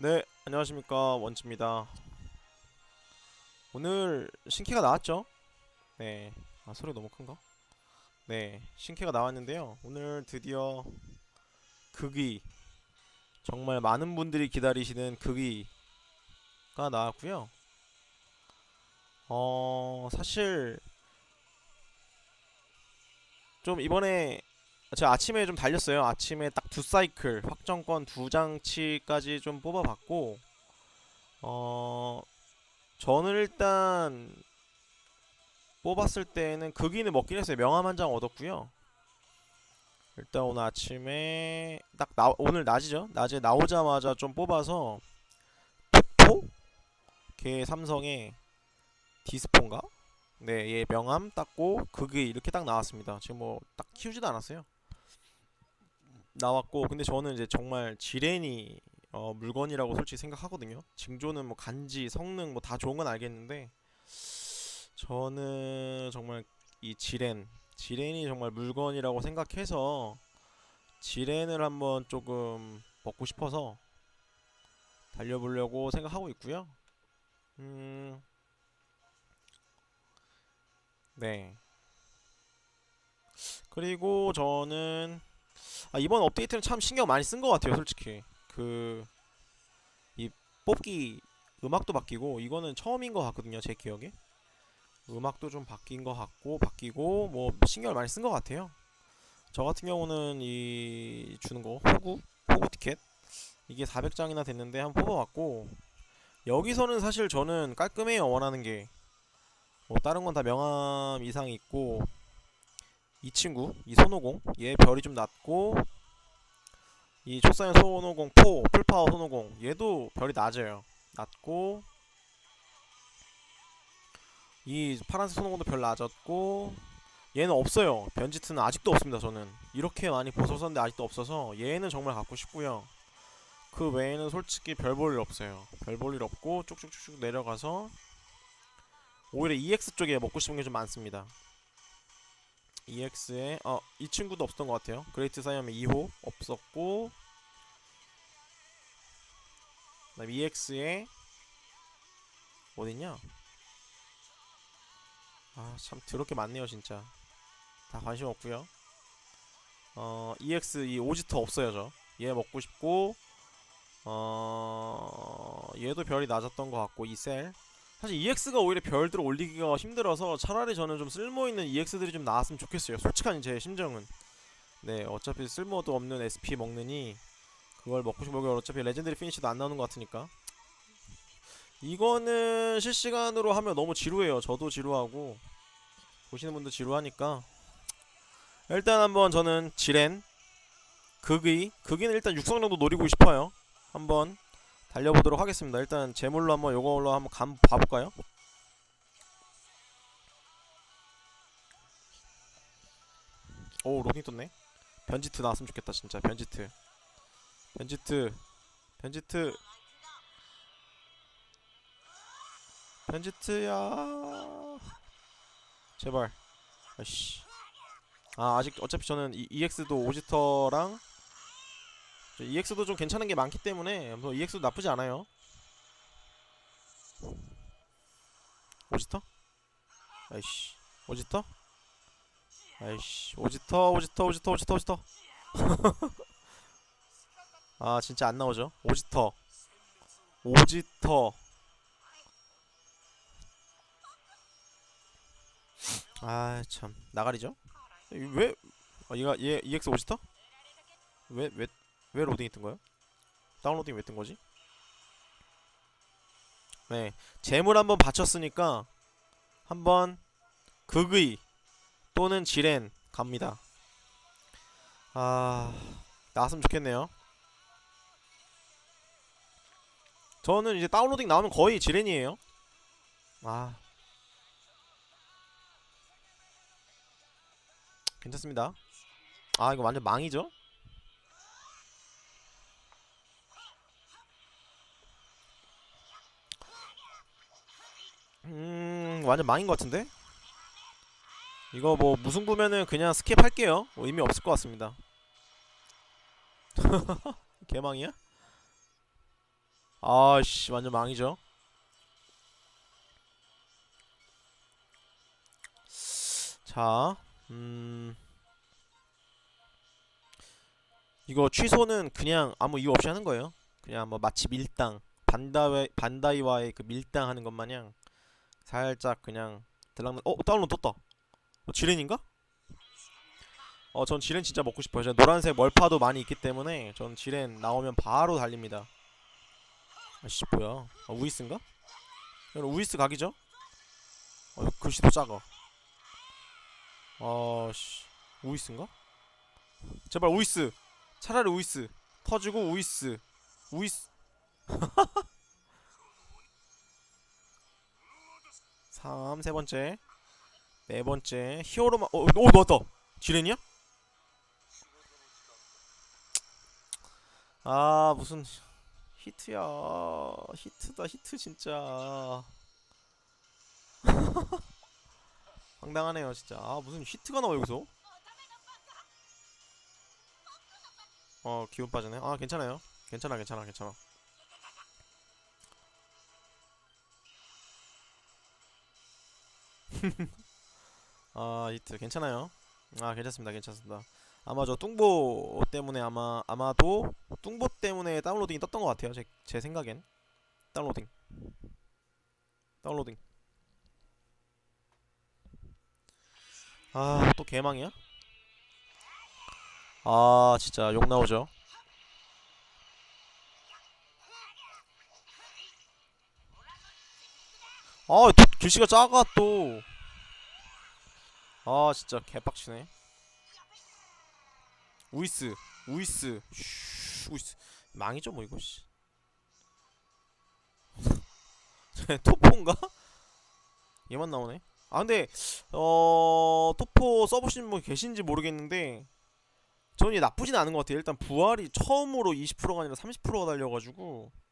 네, 안녕하십니까 원치입니다. 오늘 신캐가 나왔죠? 네, 아 소리 너무 큰가? 네, 신캐가 나왔는데요. 오늘 드디어 극이 정말 많은 분들이 기다리시는 극이가 나왔고요. 어, 사실 좀 이번에 제가 아침에 좀 달렸어요. 아침에 딱 두 사이클 확정권 두 장치까지 좀 뽑아봤고 어 저는 일단 뽑았을 때는 극인을 먹긴 했어요. 명함 한 장 얻었고요. 일단 오늘 아침에 딱 나, 오늘 낮이죠. 낮에 나오자마자 좀 뽑아서 포? 걔 삼성의 디스폰가? 네, 얘 명함 땄고 극이 이렇게 딱 나왔습니다. 지금 뭐 딱 키우지도 않았어요. 나왔고 근데 저는 이제 정말 지렌이 어, 물건이라고 솔직히 생각하거든요. 징조는 뭐 간지, 성능 뭐 다 좋은 건 알겠는데 저는 정말 이 지렌, 지렌이 정말 물건이라고 생각해서 지렌을 한번 조금 먹고 싶어서 달려보려고 생각하고 있고요. 음, 네. 그리고 저는 아, 이번 업데이트는 참 신경 많이 쓴 것 같아요, 솔직히. 그, 이 뽑기 음악도 바뀌고, 이거는 처음인 것 같거든요, 제 기억에. 음악도 좀 바뀐 것 같고, 바뀌고, 뭐, 신경을 많이 쓴 것 같아요. 저 같은 경우는 이, 주는 거, 호구? 호구 티켓? 이게 400장이나 됐는데, 한번 뽑아봤고, 여기서는 사실 저는 깔끔해요, 원하는 게. 뭐, 다른 건 다 명함 이상 있고, 이 친구 이 손오공 얘 별이 좀 낮고 이 초사인 손오공 포 풀파워 손오공 얘도 별이 낮아요. 낮고 이 파란색 손오공도 별 낮았고 얘는 없어요. 변지트는 아직도 없습니다 저는. 이렇게 많이 벗어섰는데 아직도 없어서 얘는 정말 갖고 싶고요. 그 외에는 솔직히 별 볼 일 없어요. 별 볼 일 없고 쭉쭉쭉쭉 내려가서 오히려 EX 쪽에 먹고 싶은 게 좀 많습니다 EX에 어 이 친구도 없었던 것 같아요. 그레이트 사이언의 2호 없었고 그다음 EX에 어딨냐? 아 참 더럽게 많네요 진짜. 다 관심 없고요. 어 EX 이 오지터 없어요 저. 얘 먹고 싶고 어 얘도 별이 낮았던 것 같고 이 셀 사실 EX가 오히려 별들을 올리기가 힘들어서 차라리 저는 좀 쓸모있는 EX들이 좀 나왔으면 좋겠어요. 솔직한 제 심정은. 네, 어차피 쓸모도 없는 SP 먹느니 그걸 먹고 싶으면 어차피 레전드리 피니시도 안 나오는 것 같으니까. 이거는 실시간으로 하면 너무 지루해요. 저도 지루하고 보시는 분도 지루하니까 일단 한번 저는 지렌 극의 극의는 일단 육성 정도 노리고 싶어요. 한번 달려보도록 하겠습니다. 일단 제물로 한번 요걸로 한번 감 봐볼까요? 오 로딩 떴네. 변지트 나왔으면 좋겠다 진짜 변지트. 변지트. 변지트. 변지트야. 제발. 아씨. 아 아직 어차피 저는 이, EX도 오지터랑 저 EX도 좀 괜찮은 게 많기 때문에 뭐 EX도 나쁘지 않아요. 오지터? 아이씨 오지터? 아이씨 오지터 오지터 오지터 오지터 오지터 아 진짜 안 나오죠 오지터 오지터 아 참 나가리죠 왜 어, 얘가 얘 EX 오지터? 왜 왜 왜 로딩이 뜬 거야? 다운로딩 왜뜬 거지? 네, 재물 한번 바쳤으니까 한번 극의 또는 지렌 갑니다. 아, 나왔으면 좋겠네요. 저는 이제 다운로딩 나오면 거의 지렌이에요. 아, 괜찮습니다. 아, 이거 완전 망이죠? 음 완전 망인 것 같은데? 이거 뭐 무승부면은 그냥 스킵할게요 뭐 의미 없을 것 같습니다 개망이야? 아씨 완전 망이죠. 자, 음 이거 취소는 그냥 아무 이유 없이 하는 거예요. 그냥 뭐 마치 밀당 반다이 반다이와의 그 밀당 하는 것 마냥 살짝 그냥 들락날. 어 다운로드 떴다. 어, 지렌인가? 어, 전 지렌 진짜 먹고 싶어요. 저 노란색 멀파도 많이 있기 때문에 전 지렌 나오면 바로 달립니다. 아씨 뭐야? 아, 우이스인가? 우이스 각이죠? 어, 글씨도 작아. 아씨 우이스인가? 제발 우이스. 차라리 우이스. 터지고 우이스. 우이스. 3, 세 번째. 네 번째. 히어로마, 어, 오, 맞다. 지렌이야? 아, 무슨 히트야. 히트다, 히트 진짜. 황당하네요, 진짜. 아, 무슨 히트가 나와, 여기서? 어, 기운 빠지네. 아, 괜찮아요. 괜찮아, 괜찮아, 괜찮아. 아, 히트 괜찮아요. 아, 괜찮습니다. 괜찮습니다. 아마 저 뚱보 때문에 아마 아마도 뚱보 때문에 다운로딩이 떴던 것 같아요. 제, 제 생각엔 다운로딩 다운로딩 아 또 개망이야? 아 진짜 욕 나오죠. 아또 글씨가 작아 또. 아 진짜 개빡치네. 우이스 우이스 슈 우이스 망이죠 뭐 이거 씨. 토포인가? 얘만 나오네. 아 근데 어 토포 써보신 분 계신지 모르겠는데 얘 나쁘진 않은 것 같아요. 일단 부활이 처음으로 20%가 아니라 30%가 달려가지고 나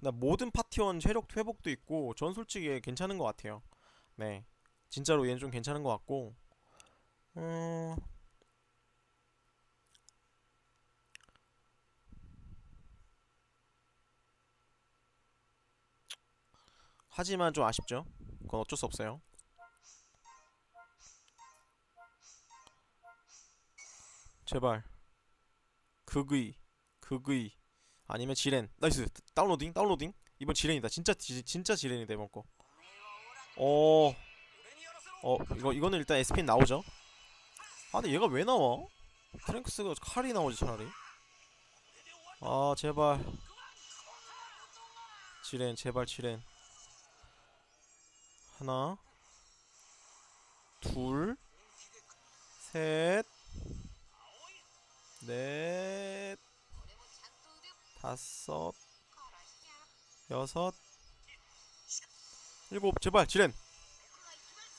모든 파티원 체력 회복도 있고 전 솔직히 얘 괜찮은 것 같아요. 네, 진짜로 얘는 좀 괜찮은 것 같고 음. 하지만 좀 아쉽죠. 그건 어쩔 수 없어요. 제발 극의 극의 아니면 지렌. 나이스. 다운로딩 다운로딩. 이번 지렌이다. 진짜 지, 진짜 지렌이다 이번 거. 어, 어 이거 이거는 일단 SPN 나오죠. 아 근데 얘가 왜 나와? 트랭크스가 칼이 나오지 차라리. 아 제발. 지렌 제발 지렌. 하나. 둘. 셋, 넷, 다섯, 여섯, 일곱, 제발 지렌.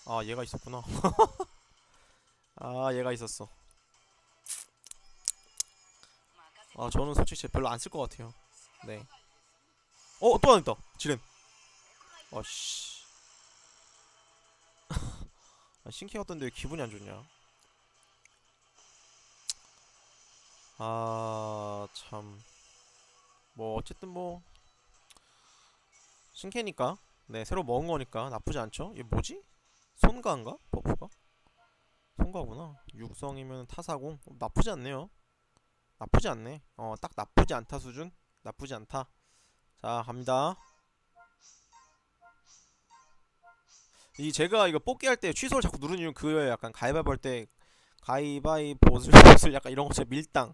아 얘가 있었구나. 아 얘가 있었어. 아 저는 솔직히 별로 안 쓸 것 같아요. 네. 어 또 하나 있다. 지렌. 아씨. 아, 신캐 같던데 왜 기분이 안 좋냐? 아, 참. 뭐, 어쨌든 뭐. 신캐니까. 네, 새로 먹은 거니까 나쁘지 않죠? 이게 뭐지? 손가인가? 버프가? 손가구나. 육성이면 타사공. 어, 나쁘지 않네요. 나쁘지 않네. 어, 딱 나쁘지 않다 수준? 나쁘지 않다. 자, 갑니다. 이 제가 이거 뽑기 할 때 취소를 자꾸 누르는 이유는 그거예요. 약간 가위바위보 할 때 가위바위보를 보슬 약간 이런 거 진짜 밀당.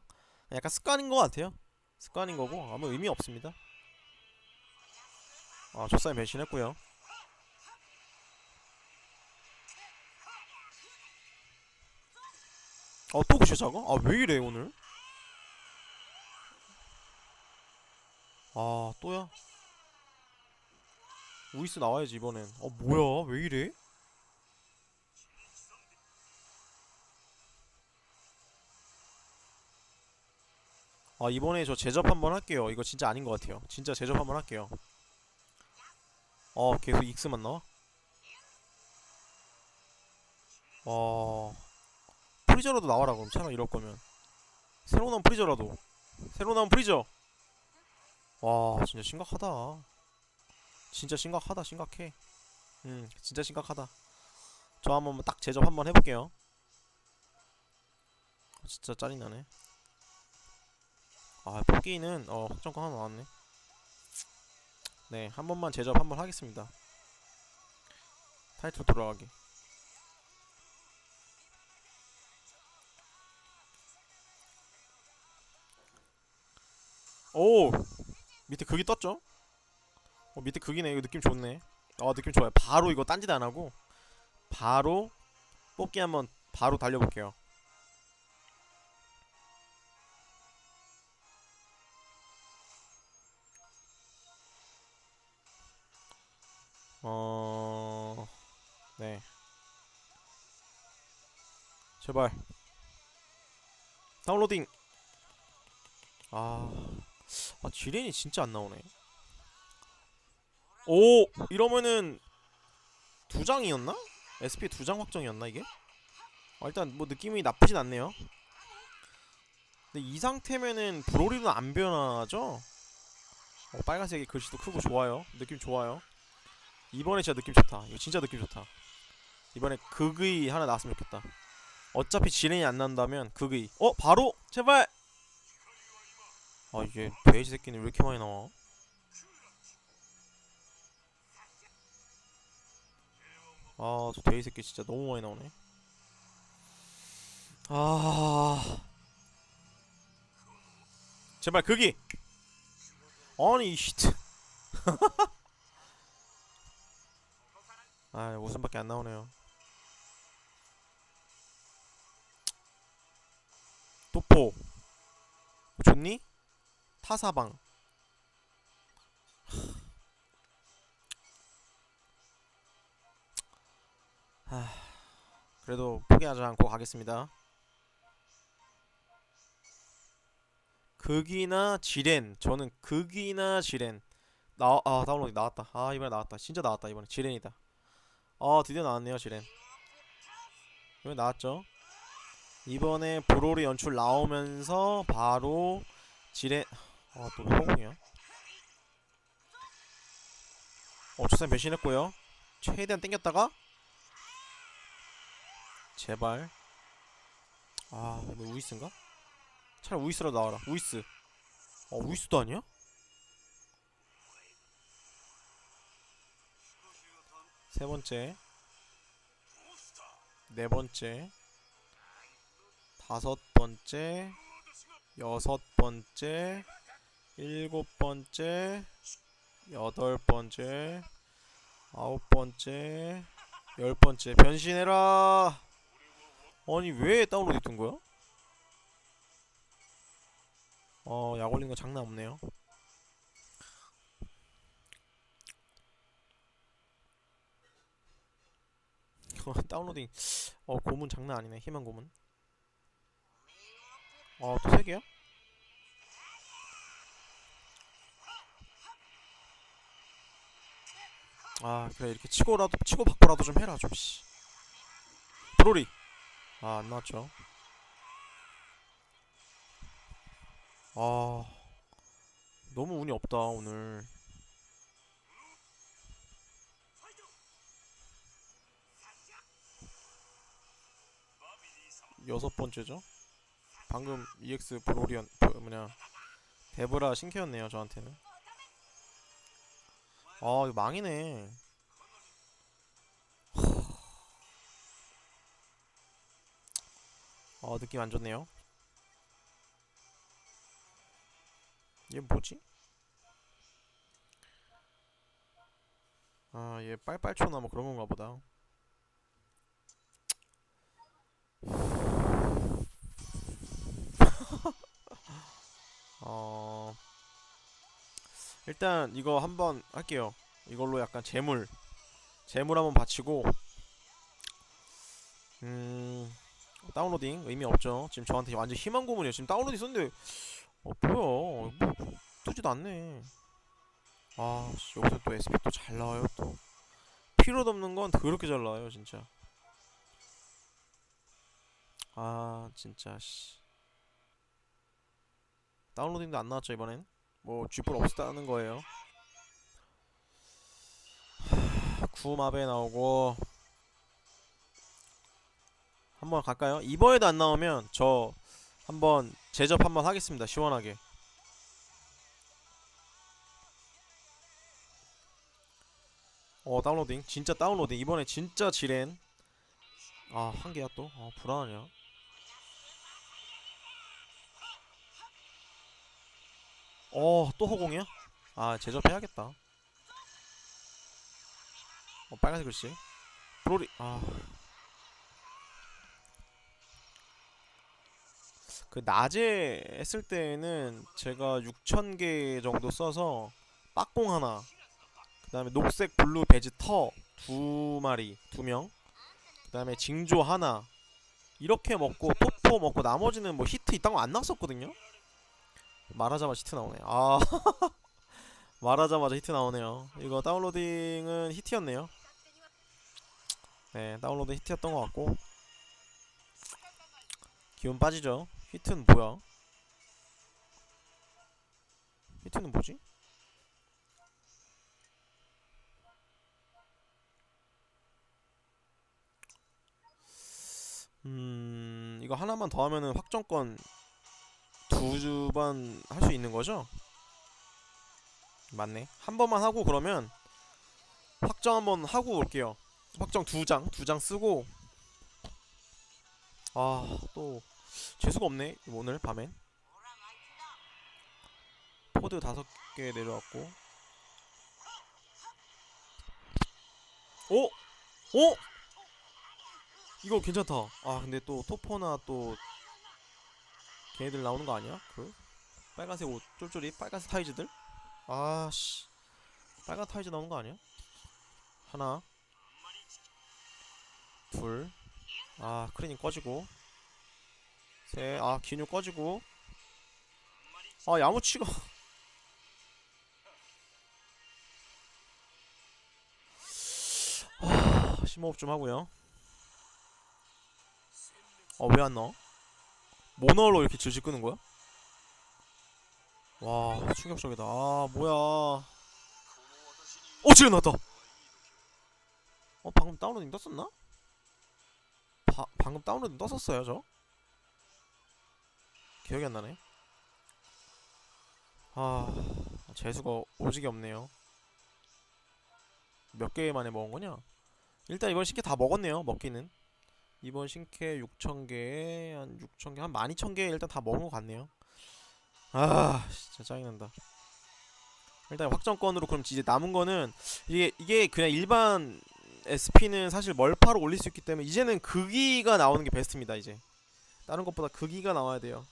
약간 습관인 것 같아요. 습관인 거고 아무 의미 없습니다. 아 조사님 배신했고요. 어또 그시 작아? 아 왜 이래 오늘? 아 또야? 우이스 나와야지 이번엔. 어 뭐야 왜 이래? 아 이번에 저 제접 한번 할게요. 이거 진짜 아닌 것 같아요. 진짜 제접 한번 할게요. 어 계속 익스만 나와? 어 프리저라도 나와라 그럼. 차라리 이럴 거면. 새로 나온 프리저라도. 새로 나온 프리저. 와 진짜 심각하다. 진짜 심각하다. 심각해. 음 진짜 심각하다. 저 한번 딱 제접 한번 해볼게요. 진짜 짜증나네 아 뽑기는 어 확정권 하나 나왔네. 네 한 번만 제접 한 번 하겠습니다. 타이틀 돌아가기. 오! 밑에 극이 떴죠? 어 밑에 극이네. 이거 느낌 좋네. 아 느낌 좋아요. 바로 이거 딴짓 안하고 바로 뽑기 한번 바로 달려볼게요 어... 네 제발 다운로딩 아... 아 지렌이 진짜 안 나오네 오! 이러면은 두 장이었나? SP 두 장 확정이었나 이게? 아, 일단 뭐 느낌이 나쁘진 않네요 근데 이 상태면은 브로리는 안 변하죠? 어, 빨간색이 글씨도 크고 좋아요 느낌 좋아요 이번에 진짜 느낌 좋다 이거 진짜 느낌 좋다 이번에 극의 하나 나왔으면 좋겠다 어차피 지렌이 안 난다면 극의 어? 바로? 제발! 아 이게 돼지 새끼는 왜 이렇게 많이 나와? 아, 저 돼지 새끼 진짜 너무 많이 나오네. 아, 제발 거기. 아니 이 시트. 아, 웃음밖에 안 나오네요. 도포. 좋니? 타사방. 그래도 포기하지 않고 가겠습니다. 극이나 지렌 저는 극이나 지렌 나, 아 다운로드 나왔다 아 이번에 나왔다 진짜 나왔다 이번에 지렌이다 아 드디어 나왔네요 지렌 이번에 나왔죠? 이번에 브로리 연출 나오면서 바로 지렌 아또 허공이야 어 추산 배신했고요. 최대한 땡겼다가 제발. 아 이거 우이스인가? 차라리 우이스로 나와라. 우이스. 어 우이스도 아니야? 세 번째 네 번째 다섯 번째 여섯 번째 일곱 번째 여덟 번째 아홉 번째 열 번째 변신해라 아니 왜 다운로드 된 거야? 어, 약 올린 거 장난 없네요. 다운로딩 어 고문 장난 아니네 희망 고문 어또 세 개야? 아 그래 이렇게 치고라도 치고 받고라도 좀 해라 좀씨 브로리 아, 안 나왔죠. 아, 너무 운이 없다, 오늘. 여섯 번째죠? 방금 EX 브로리언, 그 뭐냐, 데브라 신캐였네요, 저한테는. 아, 이거 망이네. 어 느낌 안 좋네요. 얘 뭐지? 아, 얘 빨빨초나 뭐 그런 건가 보다. 어, 일단 이거 한번 할게요. 이걸로 약간 재물, 재물 한번 바치고, 음, 다운로딩 의미 없죠. 지금 저한테 완전 희망 고문이에요. 지금 다운로딩 썼는데 어 뭐야? 뭐 뜨지도 않네. 아 씨, 여기서 또 SP 또 잘 나와요 또. 필요도 없는 건 더럽게 잘 나와요 진짜. 아 진짜 씨. 다운로딩도 안 나왔죠 이번엔. 뭐 쥐뿔 없다는 거예요. 구마베 나오고 한번 갈까요? 이번에도 안 나오면 저 한번 제접 한번 하겠습니다. 시원하게. 어 다운로딩 진짜 다운로딩 이번에 진짜 지렌 아 한 개야 또 아, 불안하냐 어 또 허공이야? 아 제접해야겠다. 어 빨간색 글씨. 브로리 아. 그 낮에 했을 때는 제가 6,000개 정도 써서 빡공 하나 그 다음에 녹색 블루 베지 터 두 마리 두 명 그 다음에 징조 하나 이렇게 먹고 토포 먹고 나머지는 뭐 히트 이딴 거안 나왔었거든요 말하자마자 히트 나오네 아 말하자마자 히트 나오네요. 이거 다운로딩은 히트였네요. 네 다운로드 히트였던 것 같고. 기운 빠지죠? 히트는 뭐야? 히트는 뭐지? 음 이거 하나만 더 하면은 확정권 두번 할 수 있는 거죠? 맞네 한 번만 하고 그러면 확정 한 번 하고 올게요 확정 두장두 장 쓰고 아 또 재수가 없네 오늘 밤엔 포드 다섯 개 내려왔고 오! 오! 이거 괜찮다. 아 근데 또 토퍼나 또 걔네들 나오는 거 아니야? 그 빨간색 옷 쫄쫄이 빨간색 타이즈들? 아씨 빨간 타이즈 나오는 거 아니야? 하나 둘아 크리닝 꺼지고 셋아 기뉴 꺼지고 아 야무치가 아, 심호흡 좀 하고요. 어 왜안 나와? 모널로 이렇게 질질 끄는 거야? 와 충격적이다. 아 뭐야? 어 지금 나왔다. 어 방금 다운로딩 떴었나? 바, 방금 다운로딩 떴었어요 저? 기억이 안 나네. 아 재수가 오지게 없네요. 몇 개 만에 먹은 거냐? 일단 이번 신캐 다 먹었네요. 먹기는. 이번 신캐 6,000개에 한 6,000개, 한 12,000개 일단 다 먹은 것 같네요. 아, 진짜 짜증난다. 일단 확정권으로 그럼 이제 남은 거는 이게 이게 그냥 일반 SP는 사실 멀파로 올릴 수 있기 때문에 이제는 극기가 나오는 게 베스트입니다. 이제 다른 것보다 극기가 나와야 돼요.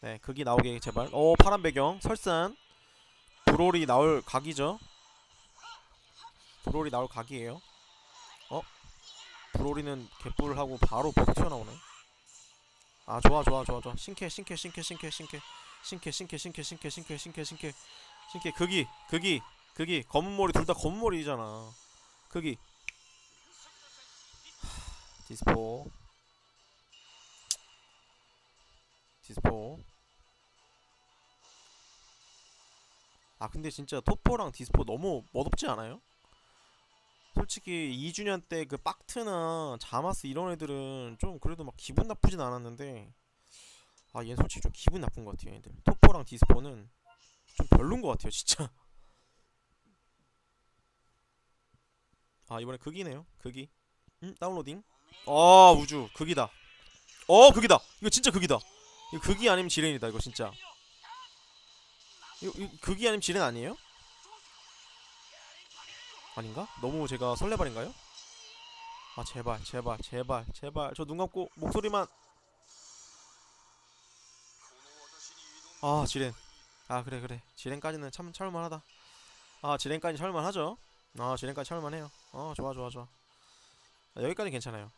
네, 극이 나오게 제발. 오, 파란 배경, 설산, 브롤이 나올 각이죠. 브롤이 나올 각이에요. 어? 브롤이는 개뿔 하고 바로 버프 튀어나오네. 아 좋아 좋아 좋아 좋아. 신캐 신캐 신캐 신캐 신캐. 신캐 신캐 신캐 신캐 신캐 신캐 신캐. 신캐 극이 극이 극이. 검은 머리 둘 다 검은 머리잖아. 극이. 디스포. 디스포. 아 근데 진짜 토포랑 디스포 너무 멋없지 않아요? 솔직히 2주년 때그 빡트나 자마스 이런 애들은 좀 그래도 막 기분 나쁘진 않았는데 아 얘는 솔직히 좀 기분 나쁜 것 같아요 얘들. 토퍼랑 디스포는 좀 별론 것 같아요 진짜. 아 이번에 극이네요 극이. 음 다운로딩. 아 우주 극이다. 어 극이다. 이거 진짜 극이다. 이거 극이 아니면 지렌이다 이거 진짜. 이거, 이거 극이 아니면 지렌 아니에요? 아닌가? 너무 제가 설레발인가요? 아 제발 제발 제발 제발. 저 눈 감고 목소리만. 아 지렌. 아 그래 그래. 지렌까지는 참 참을만하다. 아 지렌까지 참을만하죠? 아 지렌까지 참을만해요. 어 좋아 좋아 좋아. 아, 여기까지 괜찮아요.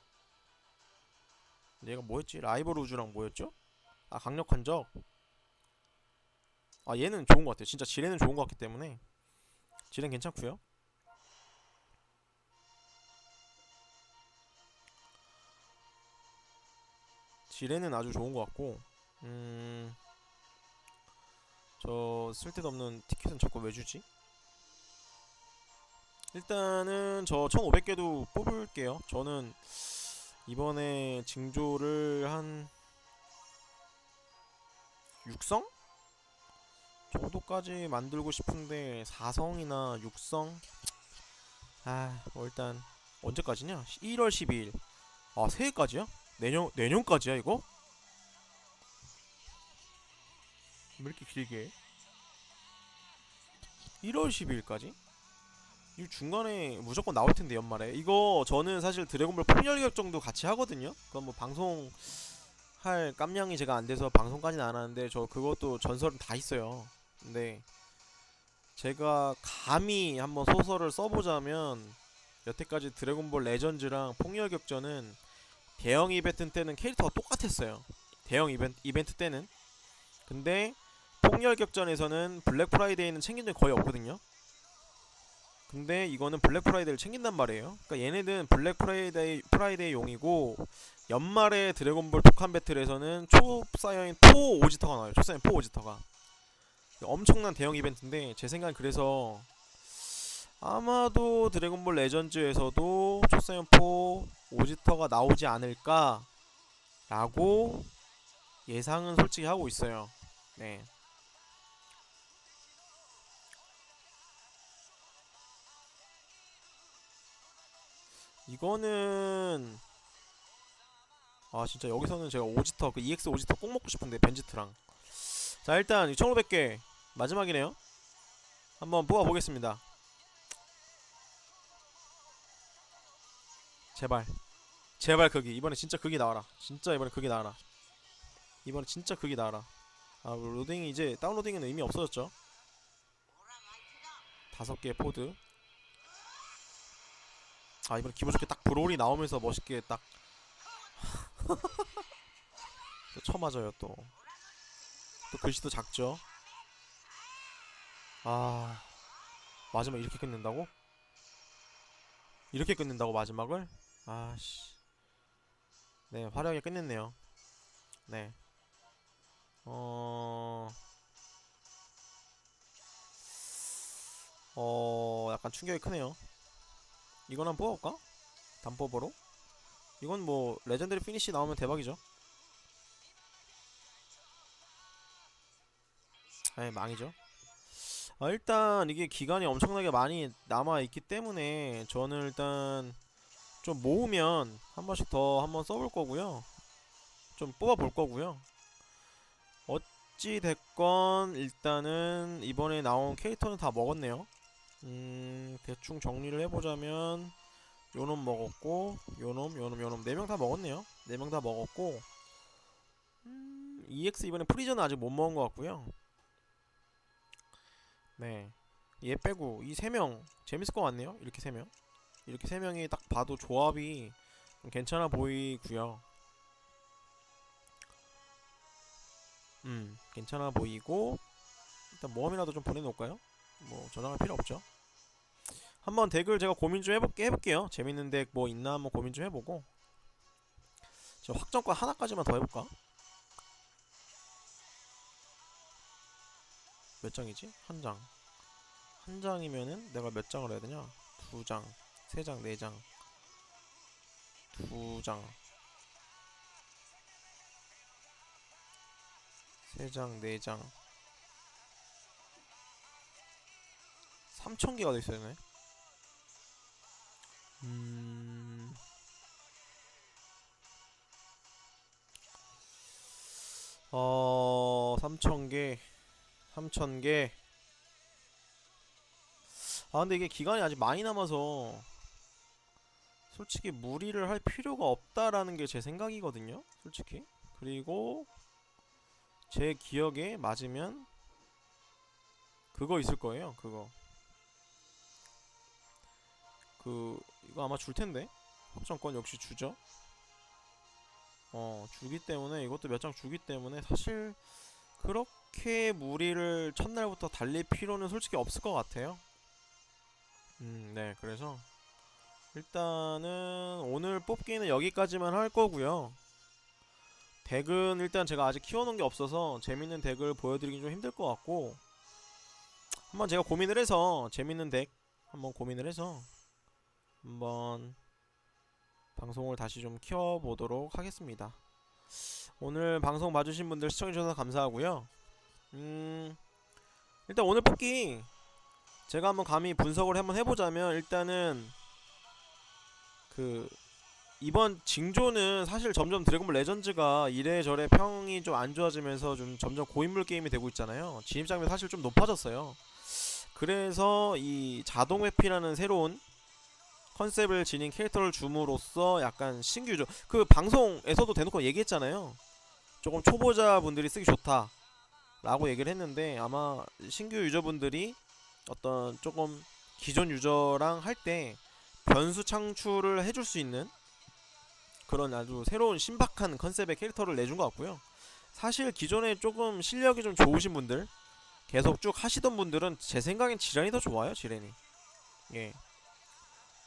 얘가 뭐였지? 라이벌 우주랑 뭐였죠? 아 강력한 적 아 얘는 좋은 것 같아요. 진짜 지렌은 좋은 것 같기 때문에. 지렌 괜찮고요 지레는 아주 좋은 것 같고 음 저 쓸데도 없는 티켓은 자꾸 왜 주지? 일단은 저 1500개도 뽑을게요. 저는 이번에 징조를 한 6성 정도까지 만들고 싶은데 4성이나 6성 아, 뭐 일단 언제까지냐? 1월 12일. 아, 새해까지야? 내년 내년까지야 이거? 왜 이렇게 길게? 해? 1월 12일까지? 이 중간에 무조건 나올 텐데 연말에. 이거 저는 사실 드래곤볼 폭렬격정도 같이 하거든요. 그건 뭐 방송 할 깜냥이 제가 안 돼서 방송까지는 안 하는데 저 그것도 전설은 다 있어요. 근데 제가 감히 한번 소설을 써보자면 여태까지 드래곤볼 레전즈랑 폭렬 격전은 대형 이벤트 때는 캐릭터가 똑같았어요. 대형 이벤트, 이벤트 때는. 근데 폭렬 격전에서는 블랙 프라이데이는 챙긴 적이 거의 없거든요. 근데 이거는 블랙 프라이데이를 챙긴단 말이에요. 그러니까 얘네들은 블랙 프라이데이 프라이데이 용이고 연말에 드래곤볼 독한 배틀에서는 초사이언 포 오지터가 나와요. 초사이언 포 오지터가 엄청난 대형 이벤트인데 제 생각엔 그래서 아마도 드래곤볼 레전즈에서도 초사이언 포 오지터가 나오지 않을까라고 예상은 솔직히 하고 있어요. 네. 이거는 아 진짜 여기서는 제가 오지터 그 EX 오지터 꼭 먹고 싶은데 벤지트랑 자 일단 2500개 마지막이네요 한번 뽑아 보겠습니다 제발 제발 거기 이번에 진짜 극이 나와라 진짜 이번에 극이 나와라 이번에 진짜 극이 나와라 아 로딩이 이제 다운로딩은 의미 없어졌죠 다섯 개의 포드 아 이번에 기분 좋게 딱 브롤이 나오면서 멋있게 딱 또 쳐맞아요 또. 또 글씨도 작죠. 아 마지막 이렇게 끝낸다고? 이렇게 끝낸다고 마지막을? 아씨. 네 화려하게 끝냈네요. 네. 어. 어 약간 충격이 크네요. 이건 한번 뽑아볼까? 단법으로? 이건 뭐 레전드리 피니시 나오면 대박이죠. 에이 망이죠. 아, 일단 이게 기간이 엄청나게 많이 남아 있기 때문에 저는 일단 좀 모으면 한 번씩 더 한 번 써볼 거고요. 좀 뽑아 볼 거고요. 어찌 됐건 일단은 이번에 나온 캐릭터는 다 먹었네요. 음 대충 정리를 해보자면 요놈 먹었고 요놈 요놈 요놈 네 명 다 먹었네요 네 명 다 먹었고 음, EX 이번에 프리저는 아직 못 먹은 것 같고요 네 얘 빼고 이 세 명 재밌을 것 같네요 이렇게 세 명 이렇게 세 명이 딱 봐도 조합이 좀 괜찮아 보이고요 음 괜찮아 보이고 일단 모험이라도 좀 보내놓을까요? 뭐 저장할 필요 없죠 한번 덱을 제가 고민 좀 해볼게 해볼게요. 재밌는 덱 뭐 있나 한번 고민 좀 해보고. 저 확정권 하나까지만 더 해볼까? 몇 장이지? 한 장. 한 장이면은 내가 몇 장을 해야 되냐? 두 장, 세 장, 네 장, 두 장, 세 장, 네 장. 3천 개가 돼 있어야 되네. 음. 어, 3,000개. 3,000개. 아, 근데 이게 기간이 아직 많이 남아서 솔직히 무리를 할 필요가 없다라는 게 제 생각이거든요. 솔직히. 그리고 제 기억에 맞으면 그거 있을 거예요. 그거. 그 이거 아마 줄 텐데 확정권 역시 주죠. 어 주기 때문에 이것도 몇 장 주기 때문에 사실 그렇게 무리를 첫날부터 달릴 필요는 솔직히 없을 것 같아요. 음, 네, 그래서 일단은 오늘 뽑기는 여기까지만 할 거고요. 덱은 일단 제가 아직 키워놓은 게 없어서 재밌는 덱을 보여드리긴 좀 힘들 것 같고 한번 제가 고민을 해서 재밌는 덱 한번 고민을 해서 한번 방송을 다시 좀 키워보도록 하겠습니다. 오늘 방송 봐주신 분들 시청해주셔서 감사하고요. 음, 일단 오늘 뽑기 제가 한번 감히 분석을 한번 해보자면 일단은 그 이번 징조는 사실 점점 드래곤볼 레전즈가 이래저래 평이 좀 안 좋아지면서 좀 점점 고인물 게임이 되고 있잖아요. 진입장벽 사실 좀 높아졌어요. 그래서 이 자동 회피라는 새로운 컨셉을 지닌 캐릭터를 줌으로써 약간 신규 유저 그 방송에서도 대놓고 얘기했잖아요. 조금 초보자 분들이 쓰기 좋다. 라고 얘기를 했는데 아마 신규 유저분들이 어떤 조금 기존 유저랑 할 때 변수 창출을 해줄 수 있는 그런 아주 새로운 신박한 컨셉의 캐릭터를 내준 것 같고요. 사실 기존에 조금 실력이 좀 좋으신 분들 계속 쭉 하시던 분들은 제 생각엔 지란이 더 좋아요 지란이. 예.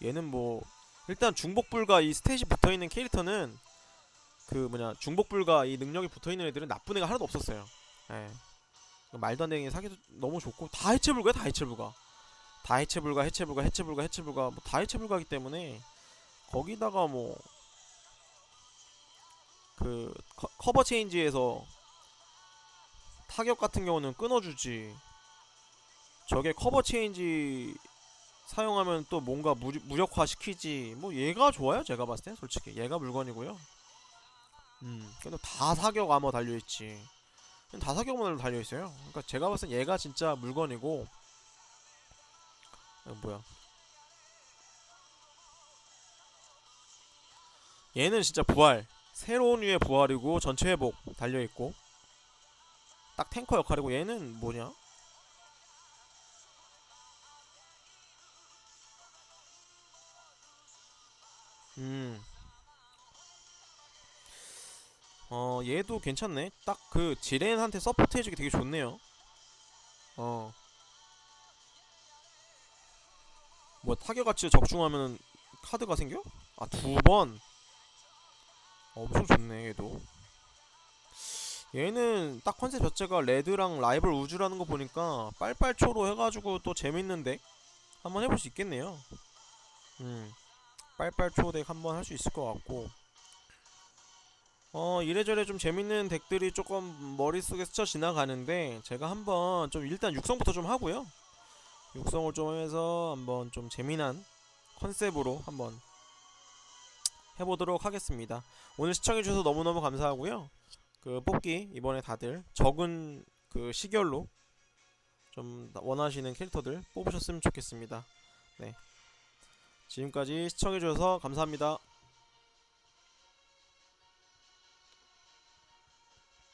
얘는 뭐 일단 중복불가 이 스탯이 붙어있는 캐릭터는 그 뭐냐 중복불가 이 능력이 붙어있는 애들은 나쁜 애가 하나도 없었어요. 예. 말도 안 되는 사기도 너무 좋고 다 해체불가야 다 해체불가 다 해체 불가 해체 불가 해체 불가 해체 불가 뭐 다 해체 불가기 때문에 거기다가 뭐 그 커버 체인지에서 타격 같은 경우는 끊어주지. 저게 커버 체인지 사용하면 또 뭔가 무, 무력화 시키지. 뭐 얘가 좋아요. 제가 봤을 땐 솔직히 얘가 물건이고요. 음, 근데 다 사격 아머 달려 있지. 다 사격만으로 달려 있어요. 그러니까 제가 봤을 땐 얘가 진짜 물건이고. 어, 뭐야? 얘는 진짜 부활. 새로운 류의 부활이고 전체 회복 달려 있고. 딱 탱커 역할이고 얘는 뭐냐? 음. 어, 얘도 괜찮네. 딱 그 지렌한테 서포트 해주기 되게 좋네요. 어. 뭐 타격 가치 적중하면 카드가 생겨? 아, 두 번. 어, 엄청 좋네, 얘도. 얘는 딱 컨셉 자체가 레드랑 라이벌 우주라는 거 보니까 빨빨초로 해가지고 또 재밌는 덱 한번 해볼 수 있겠네요. 음, 빨빨초 덱 한번 할 수 있을 것 같고. 어, 이래저래 좀 재밌는 덱들이 조금 머릿속에 스쳐 지나가는데 제가 한번 좀 일단 육성부터 좀 하고요. 육성을 좀 해서 한번 좀 재미난 컨셉으로 한번 해보도록 하겠습니다. 오늘 시청해주셔서 너무너무 감사하고요. 그 뽑기 이번에 다들 적은 그 시결로 좀 원하시는 캐릭터들 뽑으셨으면 좋겠습니다. 네. 지금까지 시청해주셔서 감사합니다.